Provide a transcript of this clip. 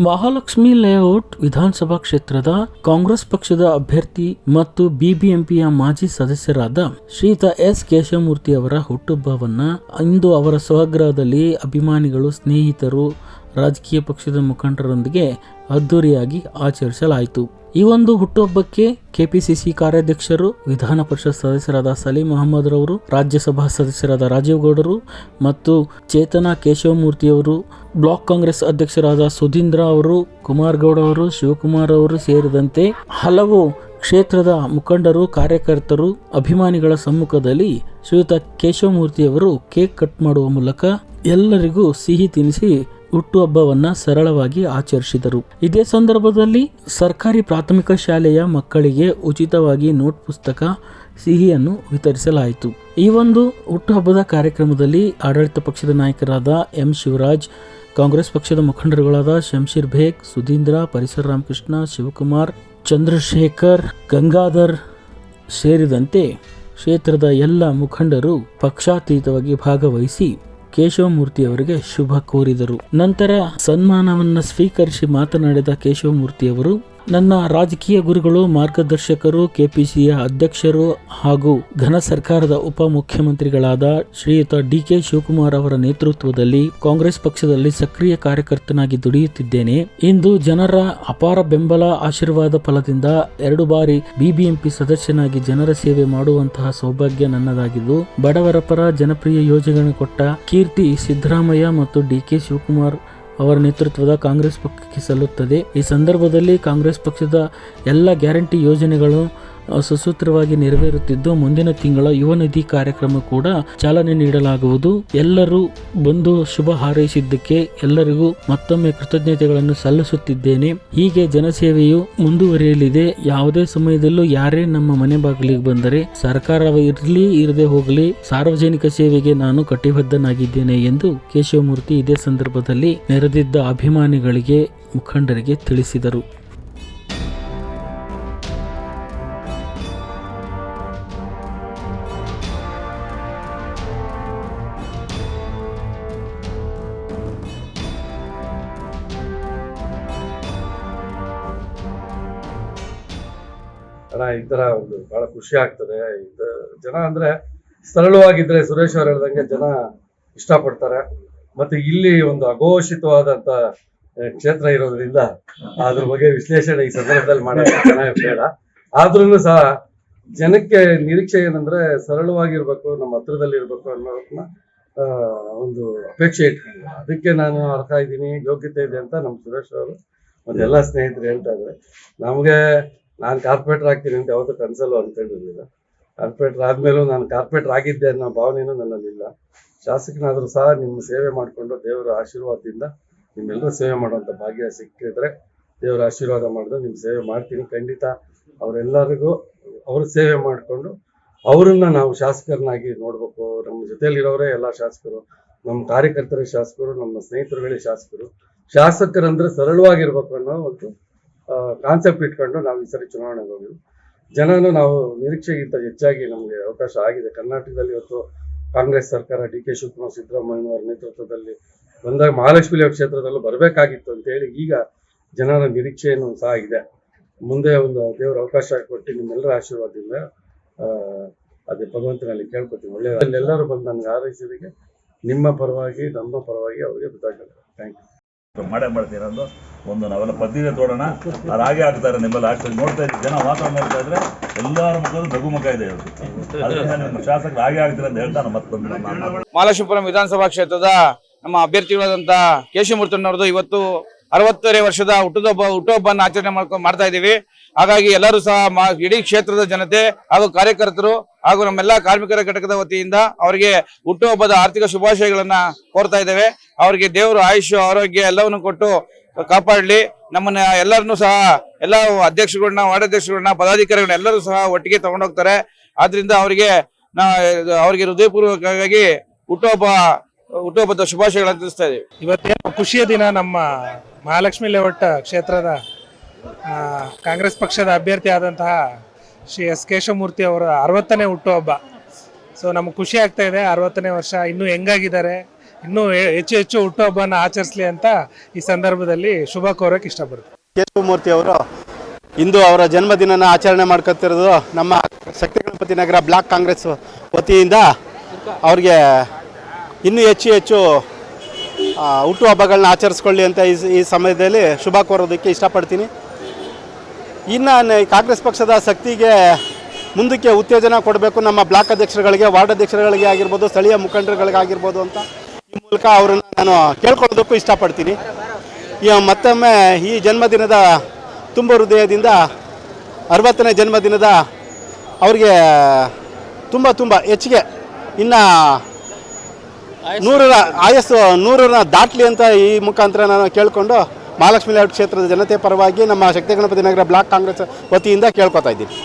Mahalakshmi layout ವಿಧಾನಸಭಾ ಕ್ಷೇತ್ರದ ಕಾಂಗ್ರೆಸ್ ಪಕ್ಷದ ಅಭ್ಯರ್ಥಿ ಮತ್ತು ಬಿಬಿಎಂಪಿಯ ಮಾಜಿ ಸದಸ್ಯರಾದ ಶ್ರೀತ ಎಸ್ ಕೇಶವಮೂರ್ತಿ ಅವರ ಹುಟ್ಟುಹಬ್ಬವನ್ನ ಇಂದು ಅವರ ಸ್ವಗೃಹದಲ್ಲಿ ಅಭಿಮಾನಿಗಳು, ಸ್ನೇಹಿತರು, ರಾಜಕೀಯ ಪಕ್ಷದ ಮುಖಂಡರೊಂದಿಗೆ ಅದ್ದೂರಿಯಾಗಿ ಆಚರಿಸಲಾಯಿತು. ಈ ಒಂದು ಹುಟ್ಟುಹಬ್ಬಕ್ಕೆ ಕೆಪಿಸಿಸಿ ಕಾರ್ಯಾಧ್ಯಕ್ಷರು, ವಿಧಾನ ಪರಿಷತ್ ಸದಸ್ಯರಾದ ಸಲೀಂ ಅಹಮದ್ ರವರು, ರಾಜ್ಯಸಭಾ ಸದಸ್ಯರಾದ ರಾಜೀವ್ ಗೌಡರು ಮತ್ತು ಚೇತನಾ ಕೇಶವಮೂರ್ತಿಯವರು ಬ್ಲಾಕ್ ಕಾಂಗ್ರೆಸ್ ಅಧ್ಯಕ್ಷರಾದ ಸುಧೀಂದ್ರ ಅವರು, ಕುಮಾರ್ ಗೌಡ ಅವರು, ಶಿವಕುಮಾರ್ ಅವರು ಸೇರಿದಂತೆ ಹಲವು ಕ್ಷೇತ್ರದ ಮುಖಂಡರು, ಕಾರ್ಯಕರ್ತರು, ಅಭಿಮಾನಿಗಳ ಸಮ್ಮುಖದಲ್ಲಿ ಶ್ರೀಯುತ ಕೇಶವಮೂರ್ತಿಯವರು ಕೇಕ್ ಕಟ್ ಮಾಡುವ ಮೂಲಕ ಎಲ್ಲರಿಗೂ ಸಿಹಿ ತಿನಿಸಿ ಹುಟ್ಟುಹಬ್ಬವನ್ನ ಸರಳವಾಗಿ ಆಚರಿಸಿದರು. ಇದೇ ಸಂದರ್ಭದಲ್ಲಿ ಸರ್ಕಾರಿ ಪ್ರಾಥಮಿಕ ಶಾಲೆಯ ಮಕ್ಕಳಿಗೆ ಉಚಿತವಾಗಿ ನೋಟ್ ಪುಸ್ತಕ, ಸಿಹಿಯನ್ನು ವಿತರಿಸಲಾಯಿತು. ಈ ಒಂದು ಹುಟ್ಟುಹಬ್ಬದ ಕಾರ್ಯಕ್ರಮದಲ್ಲಿ ಆಡಳಿತ ಪಕ್ಷದ ನಾಯಕರಾದ ಎಂ ಶಿವರಾಜ್, ಕಾಂಗ್ರೆಸ್ ಪಕ್ಷದ ಮುಖಂಡರುಗಳಾದ ಶಂಶೀರ್ ಬೇಗ್, ಸುಧೀಂದ್ರ, ಪರಿಸರ ರಾಮಕೃಷ್ಣ, ಶಿವಕುಮಾರ್, ಚಂದ್ರಶೇಖರ್, ಗಂಗಾಧರ್ ಸೇರಿದಂತೆ ಕ್ಷೇತ್ರದ ಎಲ್ಲ ಮುಖಂಡರು ಪಕ್ಷಾತೀತವಾಗಿ ಭಾಗವಹಿಸಿ ಕೇಶವಮೂರ್ತಿ ಅವರಿಗೆ ಶುಭ ಕೋರಿದರು. ನಂತರ ಸನ್ಮಾನವನ್ನು ಸ್ವೀಕರಿಸಿ ಮಾತನಾಡಿದ ಕೇಶವಮೂರ್ತಿ ಅವರು ನನ್ನ ರಾಜಕೀಯ ಗುರುಗಳು ಮಾರ್ಗದರ್ಶಕರು ಕೆಪಿಸಿಯ ಅಧ್ಯಕ್ಷರು ಹಾಗೂ ಘನ ಸರ್ಕಾರದ ಉಪಮುಖ್ಯಮಂತ್ರಿಗಳಾದ ಶ್ರೀಯುತ ಡಿ ಕೆ ಶಿವಕುಮಾರ್ ಅವರ ನೇತೃತ್ವದಲ್ಲಿ ಕಾಂಗ್ರೆಸ್ ಪಕ್ಷದಲ್ಲಿ ಸಕ್ರಿಯ ಕಾರ್ಯಕರ್ತನಾಗಿ ದುಡಿಯುತ್ತಿದ್ದೇನೆ. ಇಂದು ಜನರ ಅಪಾರ ಬೆಂಬಲ ಆಶೀರ್ವಾದ ಫಲದಿಂದ ಎರಡು ಬಾರಿ ಬಿಬಿಎಂಪಿ ಸದಸ್ಯನಾಗಿ ಜನರ ಸೇವೆ ಮಾಡುವಂತಹ ಸೌಭಾಗ್ಯ ನನ್ನದಾಗಿದ್ದು, ಬಡವರ ಪರ ಜನಪ್ರಿಯ ಯೋಜನೆಗಳನ್ನು ಕೊಟ್ಟ ಕೀರ್ತಿ ಸಿದ್ದರಾಮಯ್ಯ ಮತ್ತು ಡಿ ಕೆ ಶಿವಕುಮಾರ್ ಅವರ ನೇತೃತ್ವದ ಕಾಂಗ್ರೆಸ್ ಪಕ್ಷಕ್ಕೆ ಸಲ್ಲುತ್ತದೆ. ಈ ಸಂದರ್ಭದಲ್ಲಿ ಕಾಂಗ್ರೆಸ್ ಪಕ್ಷದ ಎಲ್ಲ ಗ್ಯಾರಂಟಿ ಯೋಜನೆಗಳು ಸುಸೂತ್ರವಾಗಿ ನೆರವೇರುತ್ತಿದ್ದು ಮುಂದಿನ ತಿಂಗಳ ಯುವ ನಿಧಿ ಕಾರ್ಯಕ್ರಮ ಕೂಡ ಚಾಲನೆ ನೀಡಲಾಗುವುದು. ಎಲ್ಲರೂ ಬಂದು ಶುಭ ಹಾರೈಸಿದ್ದಕ್ಕೆ ಎಲ್ಲರಿಗೂ ಮತ್ತೊಮ್ಮೆ ಕೃತಜ್ಞತೆಗಳನ್ನು ಸಲ್ಲಿಸುತ್ತಿದ್ದೇನೆ. ಹೀಗೆ ಜನಸೇವೆಯು ಮುಂದುವರಿಯಲಿದೆ. ಯಾವುದೇ ಸಮಯದಲ್ಲೂ ಯಾರೇ ನಮ್ಮ ಮನೆ ಬಾಗಿಲಿಗೆ ಬಂದರೆ ಸರ್ಕಾರ ಇರಲಿ, ಇರದೆ ಹೋಗಲಿ, ಸಾರ್ವಜನಿಕ ಸೇವೆಗೆ ನಾನು ಕಟಿಬದ್ಧನಾಗಿದ್ದೇನೆ ಎಂದು ಕೇಶವಮೂರ್ತಿ ಇದೇ ಸಂದರ್ಭದಲ್ಲಿ ನೆರೆದಿದ್ದ ಅಭಿಮಾನಿಗಳಿಗೆ ಮುಖಂಡರಿಗೆ ತಿಳಿಸಿದರು. ಅಣ್ಣ, ಈ ತರ ಒಂದು ಬಹಳ ಖುಷಿ ಆಗ್ತದೆ. ಜನ ಅಂದ್ರೆ ಸರಳವಾಗಿದ್ರೆ ಸುರೇಶ್ ಅವ್ರು ಹೇಳ್ದಂಗೆ ಜನ ಇಷ್ಟಪಡ್ತಾರೆ. ಮತ್ತೆ ಇಲ್ಲಿ ಒಂದು ಅಘೋಷಿತವಾದಂತ ಕ್ಷೇತ್ರ ಇರೋದ್ರಿಂದ ಅದ್ರ ಬಗ್ಗೆ ವಿಶ್ಲೇಷಣೆ ಈ ಸಂದರ್ಭದಲ್ಲಿ ಮಾಡೋದು ಚೆನ್ನಾಗಿ ಬೇಡ. ಆದ್ರೂ ಸಹ ಜನಕ್ಕೆ ನಿರೀಕ್ಷೆ ಏನಂದ್ರೆ ಸರಳವಾಗಿರ್ಬೇಕು, ನಮ್ಮ ಹತ್ರದಲ್ಲಿ ಇರ್ಬೇಕು ಅನ್ನೋದನ್ನ ಒಂದು ಅಪೇಕ್ಷೆ ಇಟ್ಕೊಂಡು. ಅದಕ್ಕೆ ನಾನು ಅರ್ಥ ಇದ್ದೀನಿ, ಯೋಗ್ಯತೆ ಇದೆ ಅಂತ ನಮ್ಮ ಸುರೇಶ್ ಅವರು ಮತ್ತೆ ಎಲ್ಲ ಸ್ನೇಹಿತರು ಹೇಳ್ತಾ ಇದ್ದಾರೆ. ನಮಗೆ ನಾನು ಕಾರ್ಪೊರೇಟರ್ ಆಗ್ತೀನಿ ಅಂತ ಯಾವತ್ತೂ ಕನಸಲ್ಲೂ ಹೇಳಿರಲಿಲ್ಲ. ಕಾರ್ಪೊರೇಟರ್ ಆದ್ಮೇಲೂ ನಾನು ಕಾರ್ಪೊರೇಟರ್ ಆಗಿದ್ದೆ ಅನ್ನೋ ಭಾವನೆಯೂ ನನ್ನಲ್ಲಿಲ್ಲ ಶಾಸಕನಾದರೂ ಸಹ ನಿಮ್ಮ ಸೇವೆ ಮಾಡಿಕೊಂಡು ದೇವರ ಆಶೀರ್ವಾದದಿಂದ ನಿಮ್ಮೆಲ್ಲರೂ ಸೇವೆ ಮಾಡುವಂಥ ಭಾಗ್ಯ ಸಿಕ್ಕಿದ್ರೆ ದೇವರ ಆಶೀರ್ವಾದ ಮಾಡಿದ್ರೆ ನಿಮ್ಮ ಸೇವೆ ಮಾಡ್ತೀನಿ. ಖಂಡಿತ ಅವರೆಲ್ಲರಿಗೂ ಅವ್ರ ಸೇವೆ ಮಾಡಿಕೊಂಡು ಅವರನ್ನ ನಾವು ಶಾಸಕರನ್ನಾಗಿ ನೋಡ್ಬೇಕು. ನಮ್ಮ ಜೊತೆಯಲ್ಲಿರೋರೇ ಎಲ್ಲ ಶಾಸಕರು, ನಮ್ಮ ಕಾರ್ಯಕರ್ತರ ಶಾಸಕರು, ನಮ್ಮ ಸ್ನೇಹಿತರುಗಳೇ ಶಾಸಕರು. ಶಾಸಕರಂದ್ರೆ ಸರಳವಾಗಿರ್ಬೇಕು ಅನ್ನೋ ಒಂದು ಕಾನ್ಸೆಪ್ಟ್ ಇಟ್ಕೊಂಡು ನಾವು ಈ ಸರಿ ಚುನಾವಣೆಗೆ ಹೋಗಿದ್ವಿ ಜನನು ನಾವು ನಿರೀಕ್ಷೆಗಿಂತ ಹೆಚ್ಚಾಗಿ ನಮಗೆ ಅವಕಾಶ ಆಗಿದೆ. ಕರ್ನಾಟಕದಲ್ಲಿ ಇವತ್ತು ಕಾಂಗ್ರೆಸ್ ಸರ್ಕಾರ, ಡಿ ಕೆ ಶಿವಕುಮಾರ್ ಸಿದ್ದರಾಮಯ್ಯ ಅವರ ನೇತೃತ್ವದಲ್ಲಿ ಬಂದಾಗ ಮಹಾಲಕ್ಷ್ಮಿ ಕ್ಷೇತ್ರದಲ್ಲೂ ಬರಬೇಕಾಗಿತ್ತು ಅಂತೇಳಿ ಈಗ ಜನರ ನಿರೀಕ್ಷೆಯನ್ನು ಸಹ ಇದೆ. ಮುಂದೆ ಒಂದು ದೇವರ ಅವಕಾಶ ಕೊಟ್ಟು ನಿಮ್ಮೆಲ್ಲರ ಆಶೀರ್ವಾದದಿಂದ ಅದೇ ಭಗವಂತನಲ್ಲಿ ಕೇಳ್ಕೊತೀನಿ ಒಳ್ಳೆಯ ಎಲ್ಲರೂ ಬಂದು ನನಗೆ ಆರೈಸಿದಕ್ಕೆ ನಿಮ್ಮ ಪರವಾಗಿ, ನಮ್ಮ ಪರವಾಗಿ ಅವರಿಗೆ ಗೊತ್ತಾಗಲ್ಲ ಥ್ಯಾಂಕ್ ಯು ಮಾಡೇ ಮಾಡ್ತೀರ ಒಂದು ನಾವೆಲ್ಲ ಪದ್ಧತಿ ತೋಡೋಣ. ಅದು ಹಾಗೆ ಆಗ್ತಾರೆ ನಿಮ್ಮಲ್ಲಿ ಆಗ್ತದೆ ನೋಡ್ತಾ ಇದ್ದೀವಿ. ಜನ ವಾತಾವರಣ ನೋಡ್ತಾ ಇದ್ರೆ ಎಲ್ಲರ ಮುಖದ ನಗು ಮುಖ ಇದೆ ಅದರಿಂದ ನಿಮ್ಮ ಶಾಸಕರು ಹಾಗೆ ಆಗ್ತೀರ ಅಂತ ಹೇಳ್ತಾನೆ ಮತ್ತೊಂದು ಮಹಾಲಕ್ಷ್ಮೀಪುರಂ ವಿಧಾನಸಭಾ ಕ್ಷೇತ್ರದ ನಮ್ಮ ಅಭ್ಯರ್ಥಿಗಳಾದಂತ ಕೇಶಮೂರ್ತಣ್ಣವ್ರದ್ದು ಇವತ್ತು ಅರವತ್ತನೇ ವರ್ಷದ ಹುಟ್ಟುಹಬ್ಬ ಹುಟ್ಟುಹಬ್ಬನ ಆಚರಣೆ ಮಾಡ್ಕೊಂಡು ಮಾಡ್ತಾ ಇದ್ದೀವಿ. ಹಾಗಾಗಿ ಎಲ್ಲರೂ ಸಹ ಇಡೀ ಕ್ಷೇತ್ರದ ಜನತೆ ಹಾಗೂ ಕಾರ್ಯಕರ್ತರು ಹಾಗೂ ನಮ್ಮೆಲ್ಲ ಕಾರ್ಮಿಕರ ಘಟಕದ ವತಿಯಿಂದ ಅವರಿಗೆ ಹುಟ್ಟುಹಬ್ಬದ ಆರ್ಥಿಕ ಶುಭಾಶಯಗಳನ್ನ ಕೋರ್ತಾ ಇದ್ದೇವೆ. ಅವರಿಗೆ ದೇವರು ಆಯುಷ್ಯ, ಆರೋಗ್ಯ ಎಲ್ಲವನ್ನು ಕೊಟ್ಟು ಕಾಪಾಡಲಿ. ನಮ್ಮನ್ನ ಎಲ್ಲರನ್ನೂ ಸಹ, ಎಲ್ಲ ಅಧ್ಯಕ್ಷರುಗಳನ್ನ, ವಾರ್ಡಾಧ್ಯಕ್ಷರುಗಳನ್ನ, ಪದಾಧಿಕಾರಿಗಳನ್ನ ಎಲ್ಲರೂ ಸಹ ಒಟ್ಟಿಗೆ ತಗೊಂಡೋಗ್ತಾರೆ. ಆದ್ರಿಂದ ಅವರಿಗೆ ನಾ, ಅವರಿಗೆ ಹೃದಯಪೂರ್ವಕವಾಗಿ ಹುಟ್ಟುಹಬ್ಬ, ಹುಟ್ಟುಹಬ್ಬದ ಶುಭಾಶಯಗಳನ್ನು ತಿಳಿಸ್ತಾ ಇದ್ದೀವಿ ಇವತ್ತೇನು ಖುಷಿಯ ದಿನ ನಮ್ಮ ಮಹಾಲಕ್ಷ್ಮಿ ಲೇಔಟ್ ಕ್ಷೇತ್ರದ ಕಾಂಗ್ರೆಸ್ ಪಕ್ಷದ ಅಭ್ಯರ್ಥಿ ಆದಂತಹ ಶ್ರೀ ಎಸ್ ಕೇಶವಮೂರ್ತಿ ಅವರ ಅರವತ್ತನೇ ಹುಟ್ಟುಹಬ್ಬ. ಸೊ ನಮ್ಗೆ ಖುಷಿ ಆಗ್ತಾ ಇದೆ, ಅರವತ್ತನೇ ವರ್ಷ ಇನ್ನೂ ಹೆಂಗಾಗಿದ್ದಾರೆ. ಇನ್ನೂ ಹೆಚ್ಚು ಹೆಚ್ಚು ಹುಟ್ಟುಹಬ್ಬನ ಆಚರಿಸಲಿ ಅಂತ ಈ ಸಂದರ್ಭದಲ್ಲಿ ಶುಭ ಕೋರಕ್ಕೆ ಇಷ್ಟಪಡ್ತೀನಿ. ಕೇಶವಮೂರ್ತಿ ಅವರು ಇಂದು ಅವರ ಜನ್ಮದಿನನ ಆಚರಣೆ ಮಾಡ್ಕೊತಿರೋದು ನಮ್ಮ ಶಕ್ತಿ ಗಣಪತಿ ನಗರ ಬ್ಲಾಕ್ ಕಾಂಗ್ರೆಸ್ ವತಿಯಿಂದ ಅವ್ರಿಗೆ ಇನ್ನೂ ಹೆಚ್ಚು ಹೆಚ್ಚು ಹುಟ್ಟು ಹುಟ್ಟುಹಬ್ಬಗಳನ್ನ ಆಚರಿಸ್ಕೊಳ್ಳಿ ಅಂತ ಈ ಈ ಸಮಯದಲ್ಲಿ ಶುಭ ಕೋರೋದಕ್ಕೆ ಇಷ್ಟಪಡ್ತೀನಿ. ಇನ್ನು ಕಾಂಗ್ರೆಸ್ ಪಕ್ಷದ ಶಕ್ತಿಗೆ ಮುಂದಕ್ಕೆ ಉತ್ತೇಜನ ಕೊಡಬೇಕು ನಮ್ಮ ಬ್ಲಾಕ್ ಅಧ್ಯಕ್ಷರುಗಳಿಗೆ, ವಾರ್ಡ್ ಅಧ್ಯಕ್ಷರುಗಳಿಗೆ ಆಗಿರ್ಬೋದು, ಸ್ಥಳೀಯ ಮುಖಂಡರುಗಳಿಗಾಗಿರ್ಬೋದು ಅಂತ ಮೂಲಕ ಅವರನ್ನು ನಾನು ಕೇಳ್ಕೊಳ್ಳೋದಕ್ಕೂ ಇಷ್ಟಪಡ್ತೀನಿ. ಈ ಮತ್ತೊಮ್ಮೆ ಈ ಜನ್ಮದಿನದ ತುಂಬ ಹೃದಯದಿಂದ ಅರವತ್ತನೇ ಜನ್ಮದಿನದ ಅವ್ರಿಗೆ ತುಂಬ ತುಂಬ ಹೆಚ್ಚಿಗೆ ಇನ್ನು ನೂರರ ಆಯಸ್ಸು ನೂರರ ದಾಟ್ಲಿ ಅಂತ ಈ ಮುಖಾಂತರ ನಾನು ಕೇಳಿಕೊಂಡು ಮಹಾಲಕ್ಷ್ಮೀ ಲೇಔಟ್ ಕ್ಷೇತ್ರದ ಜನತೆ ಪರವಾಗಿ ನಮ್ಮ ಶಕ್ತಿ ಗಣಪತಿ ನಗರ ಬ್ಲಾಕ್ ಕಾಂಗ್ರೆಸ್ ವತಿಯಿಂದ ಕೇಳ್ಕೊತಾ ಇದ್ದೀನಿ.